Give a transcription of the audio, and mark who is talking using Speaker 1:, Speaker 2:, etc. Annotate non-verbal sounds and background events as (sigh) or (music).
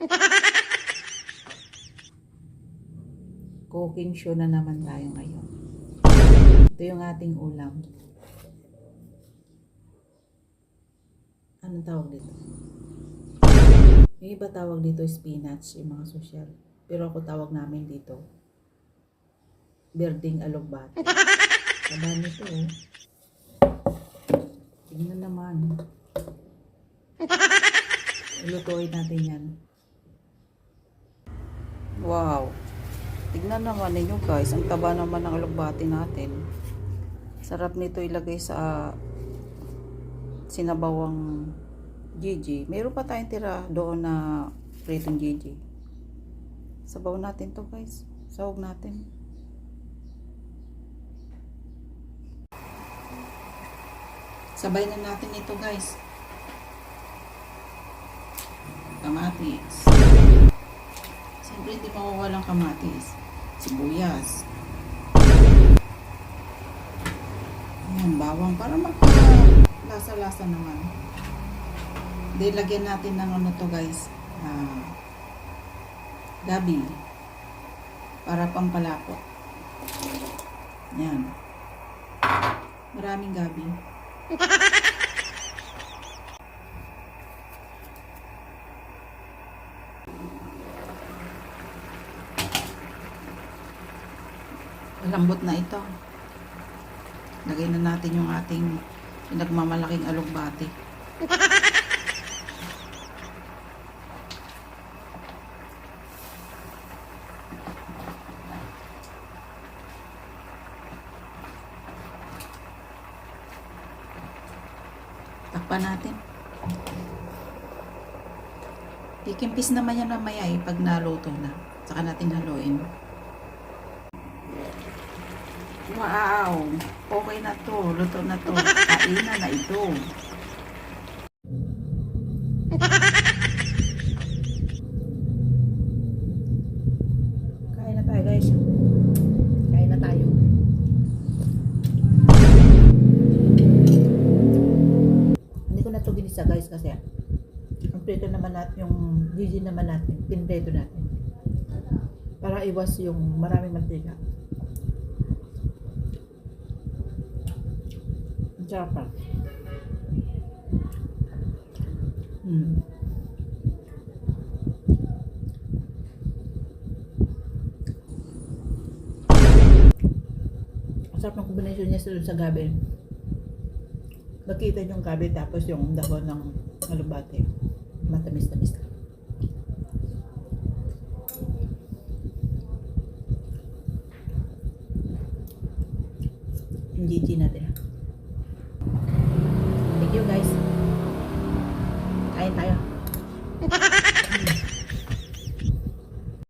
Speaker 1: (laughs) Cooking show na naman tayo ngayon. Ito yung ating ulam. Anong tawag dito? Yung iba tawag dito spinach, yung mga social. Pero ako tawag namin dito, berding alugbat. Taba (laughs) nito oh. Tingnan naman. (laughs) Lutuin natin yan. Wow. Tignan naman ninyo guys, ang taba naman ng alugbati natin. Sarap nito ilagay sa sinabawang Gigi. Meron pa tayong tira doon na pritong Gigi. Sabaw natin to guys. Sahog natin. Sabay na natin ito guys. Kamatis. Mawawalang kamatis. Sibuyas. Ayan, bawang para magpa-lasa-lasa naman. Hindi, lagyan natin ng ano to guys. Ah, gabi. Para pampalapot. Yan. Maraming gabi. (laughs) Malambot na ito. Lagay na natin yung ating pinagmamalaking alugbati. Takpan natin. Kikimpis naman yan mamaya eh, pag naluto na. Saka natin haluin. Wow! Okay na to. Luto na to. Kainan na ito. Kain na tayo guys. Kain na tayo. Hindi ko na ito ginisa guys kasi prito naman natin, yung gigi naman natin, pinreto natin. Para iwas yung maraming mantika. Pa. Hmm. Sarap ng kombinasyon niya sa, sa gabi. Nakita yung gabi tapos yung dahon ng alubate. Matamis-tamis ka. Yung GG natin. Thank you guys. Kain tayo.